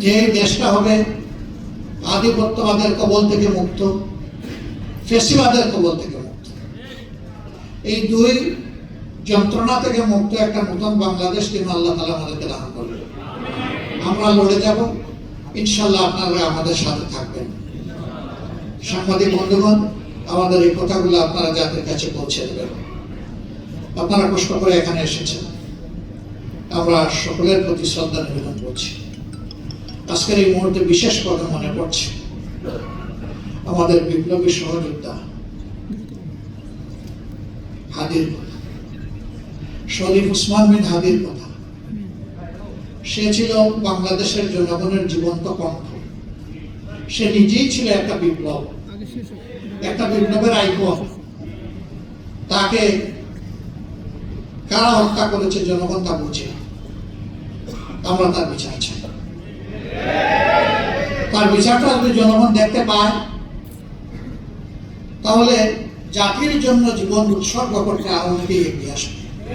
যে দেশটা হবে আধিপত্যবাদের কবল থেকে মুক্ত, ফেসিবাদের কবল থেকে মুক্ত। এই দুই যন্ত্রণা থেকে মুক্ত একটা নতুন বাংলাদেশ তিনি আল্লাহ তালা আমাদেরকে দান করবেন। আমরা লড়ে যাব ইনশাল্লাহ আপনারা আমাদের সাথে থাকবেন। সাংবাদিক বন্ধুগণ, আমাদের এই কথাগুলো আপনারা যাদের কাছে পৌঁছে দেবেন। আপনারা কষ্ট করে এখানে এসেছেন। আমরা সকলের প্রতি শ্রদ্ধা নিবেদন করছি। আজকের এই মুহূর্তে বিশেষ করে মনে পড়ছে। আমাদের বিপ্লবী সহযোদ্ধা, হাদির শরীফ উসমান বিন হাদির কথা। সে ছিল বাংলাদেশের জনগণের জীবন্ত কণ্ঠ। সে নিজেই ছিল একটা বিপ্লব। একটা বিপ্লবের আইকন। তাকে কারা হত্যা করেছে, জনগণ তা বুঝে আমরা তার বিচার চাই। তার বিচারটা যদি জনগণ দেখতে পায়, তাহলে জাতির জন্য জীবন উৎসর্গ করতে লীগ এগিয়ে আসবে।